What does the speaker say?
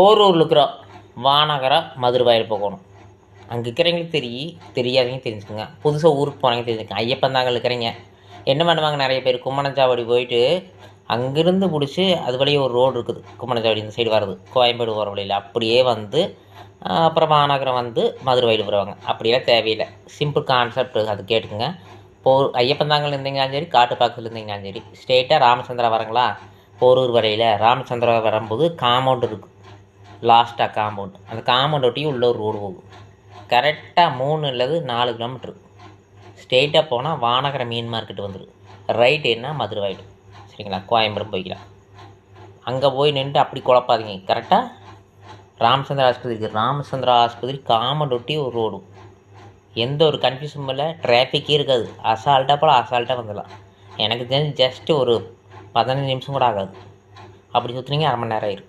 போரூரில் இருக்கிறோம் மதுரை மதுரவாயில் போகணும். அங்கே இருக்கிறவங்களுக்கு தெரியும் தெரியாதவங்க தெரிஞ்சுக்கோங்க. புதுசாக ஊருக்கு போகிறவங்க தெரிஞ்சுக்கோங்க. ஐயப்பன் தாங்க இருக்கிறீங்க. என்ன பண்ணுவாங்க நிறைய பேர்? கும்மணச்சாவடி போயிட்டு அங்கேருந்து பிடிச்சி அது வழியே ஒரு ரோடு இருக்குது. கும்மணச்சாவடி இந்த சைடு வர்றது. கோயம்பேடு போகிற வழியில். அப்படியே வந்து அப்புறம் மாநகரம் வந்து மதுரை வயல் வருவாங்க. அப்படியெல்லாம் தேவையில்லை. சிம்பிள் கான்செப்ட் அது கேட்டுக்குங்க. போ ஐயப்பன் தாங்கல் இருந்தீங்கனாலும் சரி காட்டுப்பாக்கத்தில் இருந்தீங்கனாலும் சரி ஸ்ட்ரெயிட்டாக ராமச்சந்திரா வரங்களா? போரூர் வரையில் ராமச்சந்திரா வரும்போது காம்பவுண்ட் இருக்குது லாஸ்ட்டாக காம்பவுண்ட் அந்த காம்பவுண்ட் ஒட்டி உள்ள ஒரு ரோடு போகும். கரெக்டாக மூணு இல்லது நாலு கிலோமீட்ரு ஸ்ட்ரெயிட்டாக போனால் வானகர மீன் மார்க்கெட் வந்துடும் ரைட் என்ன மதுரை வயல் சரிங்களா? கோயம்புரம் போய்க்கலாம். அங்கே போய் நின்றுட்டு அப்படி குழப்பாதீங்க. கரெக்டாக ராமச்சந்திரா ஆஸ்பத்திரிக்கு ராமச்சந்திரா ஆஸ்பத்திரி காமன் ஒட்டி ஒரு ரோடு எந்த ஒரு கன்ஃபியூஷனும் இல்லை. டிராஃபிக்கே இருக்காது. அசால்ட்டாக போல் அசால்ட்டாக வந்துடலாம். எனக்கு தெரிஞ்சு ஜஸ்ட்டு ஒரு பதினஞ்சு நிமிஷம் கூட ஆகாது. அப்படி சுற்றுனீங்க அரை மணி நேரம் ஆயிரும்.